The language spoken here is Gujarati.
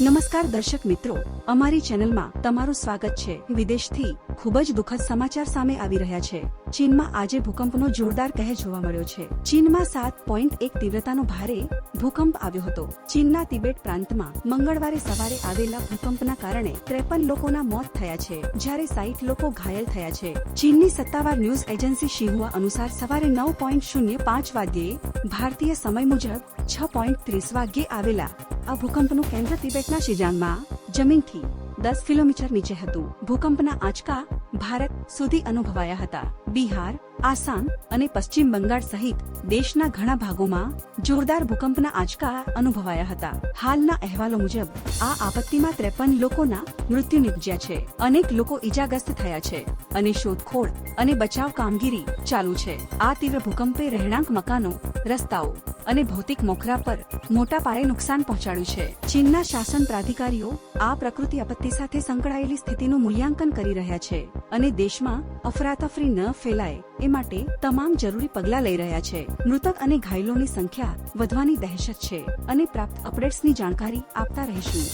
નમસ્કાર દર્શક મિત્રો. અમારી ચેનલમાં તમારું સ્વાગત છે. વિદેશથી ખૂબ જ દુઃખદ સમાચાર સામે આવી રહ્યા છે. ચીનમાં આજે ભૂકંપનો જોરદાર કહેર જોવા મળ્યો છે. ચીનમાં સાત પોઈન્ટ એક તીવ્રતાનો ભારે ભૂકંપ આવ્યો હતો. ચીનના તિબેટ પ્રાંતમાં મંગળવારે સવારે આવેલા ભૂકંપના કારણે ત્રેપન લોકોના મોત થયા છે, જ્યારે સાઈઠ લોકો ઘાયલ થયા છે. ચીનની સત્તાવાર ન્યૂઝ એજન્સી શિહુઆ અનુસાર સવારે નવ પોઈન્ટ શૂન્ય પાંચ વાગ્યે ભારતીય સમય મુજબ છ પોઈન્ટ ત્રીસ વાગ્યે આવેલા આ ભૂકંપનું કેન્દ્ર તિબેટના શિજાંગમાં જમીનથી દસ કિલોમીટર નીચે હતું. ભૂકંપના આંચકા ભારત સુધી અનુભવાયા હતા. બિહાર, આસામ અને પશ્ચિમ બંગાળ સહિત દેશના ઘણા ભાગોમાં જોરદાર ભૂકંપના આંચકા અનુભવાયા હતા. હાલના અહેવાલો મુજબ, આ આપત્તિમાં ત્રેપન લોકોના મૃત્યુ નિપજ્યા છે. અનેક લોકો ઈજાગ્રસ્ત થયા છે અને શોધખોળ અને બચાવ કામગીરી ચાલુ છે. આ તીવ્ર ભૂકંપે રહેણાંક મકાનો, રસ્તાઓ અને ભૌતિક મોખરા પર મોટા પાયે નુકસાન પહોંચાડ્યું છે. ચીનના શાસન પ્રાધિકારીઓ આ પ્રકૃતિ આપત્તિ સાથે સંકળાયેલી સ્થિતિનું મૂલ્યાંકન કરી રહ્યા છે અને દેશમાં અફરાતફરી ન ફેલાય એ માટે તમામ જરૂરી પગલાં લઈ રહ્યા છે. મૃતક અને ઘાયલોની સંખ્યા વધવાની દહેશત છે અને પ્રાપ્ત અપડેટ્સની જાણકારી આપતા રહીશું.